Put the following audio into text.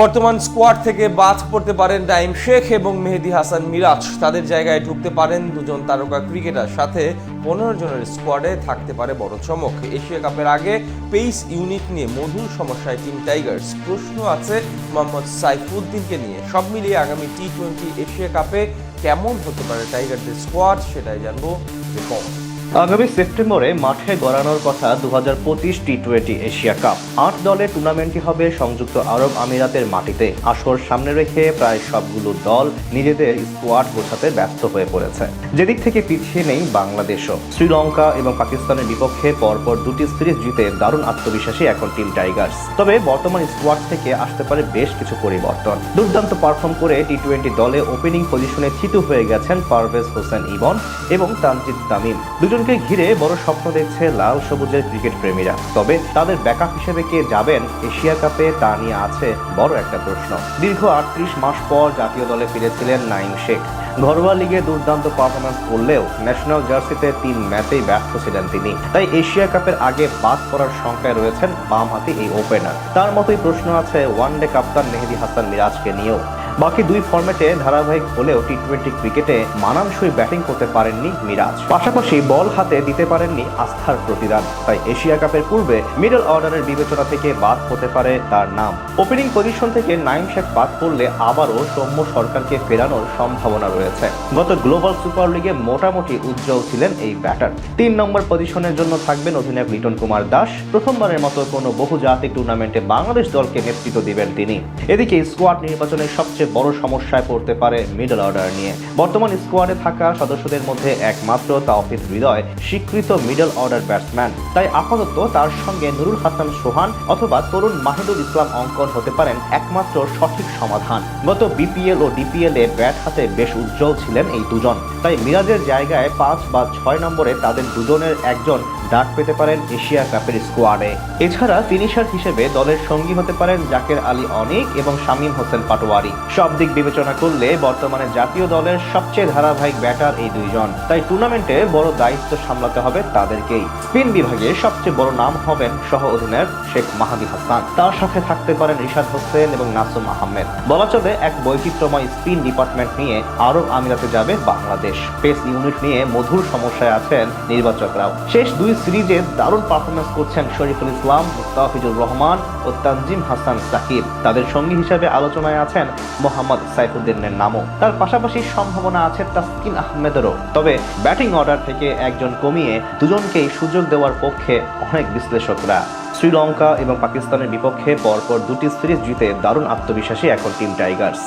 বর্তমান স্কোয়াড থেকে বাদ পড়তে পারেন নাইম শেখ এবং মেহেদি হাসান মিরাজ। তাদের জায়গায় ঢুকতে পারেন দুজন তারকা ক্রিকেটার। সাথে পনেরো জনের স্কোয়াডে থাকতে পারে বড় চমক। এশিয়া কাপের আগে পেইস ইউনিট নিয়ে মধুর সমস্যায় টিম টাইগার্স প্রশ্ন আছে মোহাম্মদ সাইফুদ্দিনকে নিয়ে। সব মিলিয়ে আগামী টি টোয়েন্টি এশিয়া কাপে কেমন হতে পারে টাইগারদের স্কোয়াড সেটাই জানব রিপোর্ট আগামী সেপ্টেম্বরে মাঠে গড়ানোর কথা দু হাজার পঁচিশ টি টোয়েন্টি এশিয়া কাপ। আট দলের টুর্নামেন্টটি হবে সংযুক্ত আরব আমিরাতের মাটিতে। আসর সামনে রেখে প্রায় সবগুলো দল নিজেদের স্কোয়াড গোছাতে ব্যস্ত হয়ে পড়েছে। যেদিক থেকে পিছিয়ে নেই বাংলাদেশও। শ্রীলঙ্কা এবং পাকিস্তানের বিপক্ষে পরপর দুটি সিরিজ জিতে দারুণ আত্মবিশ্বাসী এখন টিম টাইগার্স। তবে বর্তমান স্কোয়াড থেকে আসতে পারে বেশ কিছু পরিবর্তন। দুর্দান্ত পারফর্ম করে টি টোয়েন্টি দলে ওপেনিং পজিশনে থিতু হয়ে গেছেন পারভেজ হোসেন ইবন এবং তানজিদ তামিম। দুজনকে ঘিরে বড় স্বপ্ন দেখছে লাল সবুজের ক্রিকেট প্রেমীরা। তবে তাদের ব্যাকআপ হিসেবে কে যাবেন এশিয়া কাপে তা নিয়ে আছে বড় একটা প্রশ্ন। দীর্ঘ আটত্রিশ মাস পর জাতীয় দলে ফিরেছিলেন নাইম শেখ। ঘরোয়া লিগে দুর্দান্ত পারফরমেন্স করলেও ন্যাশনাল জার্সিতে তিন ম্যাচেই ব্যর্থ ছিলেন তিনি। তাই এশিয়া কাপের আগে বাদ পড়ার সংখ্যায় রয়েছেন বামহাতি এই ওপেনার। তার মতোই প্রশ্ন আছে ওয়ানডে কাপ্তান মেহেদি হাসান মিরাজকে নিয়েও। বাকি দুই ফরম্যাটে ধারাবাহিক হলেও টি টোয়েন্টি ক্রিকেটে মানানসই ব্যাটিং করতে পারেননি মিরাজ। পাশাপাশি বল হাতে দিতে পারেননি আস্থার প্রতিদান। তাই এশিয়া কাপের পূর্বে মিডল অর্ডারের বিবেচনা থেকে বাদ হতে পারে তার নাম। ওপেনিং পজিশন থেকে নাইম শেখ বাদ পড়লে আবারও সৌম্য সরকারকে ফেরানোর সম্ভাবনা রয়েছে। গত গ্লোবাল সুপার লিগে মোটামুটি উজ্জ্বল ছিলেন এই ব্যাটার। তিন নম্বর পজিশনের জন্য থাকবেন অধিনায়ক লিটন কুমার দাস। প্রথমবারের মতো কোনো বহুজাতিক টুর্নামেন্টে বাংলাদেশ দলকে নেতৃত্ব দিবেন তিনি। এদিকে স্কোয়াড নির্বাচনের সবচেয়ে বড় সমস্যায় পড়তে পারে মিডল অর্ডার নিয়ে। বর্তমান স্কোয়াডে থাকা সদস্যদের মধ্যে একমাত্র তাওফিদ হৃদয়, স্বীকৃত মিডল অর্ডার ব্যাটসম্যান তাই আপাতত তার সঙ্গে নুরুল হাসান সোহান অথবা তরুণ মাহিদুল ইসলাম অঙ্কন হতে পারেন একমাত্র সঠিক সমাধান। গত বিপিএল ও ডিপিএল এ ব্যাট হাতে বেশ উজ্জ্বল ছিলেন এই দুজন। তাই মিরাজের জায়গায় পাঁচ বা ছয় নম্বরে তাদের দুজনের একজন ডাক পেতে পারেন এশিয়া কাপের স্কোয়াডে এছাড়া ফিনিশার হিসেবে দলের সঙ্গী হতে পারেন জাকের আলী অনিক এবং শামীম হোসেন পাটোয়ারি। সব দিক বিবেচনা করলে বর্তমানে জাতীয় দলের সবচেয়ে ধারাবাহিক ব্যাটার এই দুইজন। তাই টুর্নামেন্টে বড় দায়িত্ব সামলাতে হবে তাদেরকেই। স্পিন বিভাগে সবচেয়ে বড় নাম হবেন সহ অধিনায়ক শেখ মাহাদি হাসান। তার সাথে থাকতে পারেন রিশাদ হোসেন এবং নাসুম আহমেদ। বলা চলে এক বৈচিত্র্যময় স্পিন ডিপার্টমেন্ট নিয়ে আরব আমিরাতে যাবে বাংলাদেশ। পেস ইউনিট নিয়ে মধুর সমস্যায় আছেন নির্বাচকরাও। শেষ দুই সিরিজে দারুণ পারফরমেন্স করছেন শরীফুল ইসলাম, মুস্তাফিজুর রহমান ও তানজিম হাসান সাকিব। তাদের সঙ্গী হিসেবে আলোচনায় আছেন মোহাম্মদ সাইফুদ্দিনের নামও। তার পাশাপাশি সম্ভাবনা আছে তাসকিন আহমেদেরও। তবে ব্যাটিং অর্ডার থেকে একজন কমিয়ে দুজনকেই সুযোগ দেওয়ার পক্ষে অনেক বিশ্লেষকরা। শ্রীলঙ্কা এবং পাকিস্তানের বিপক্ষে পরপর দুটি সিরিজ জিতে দারুণ আত্মবিশ্বাসী এখন টিম টাইগার্স।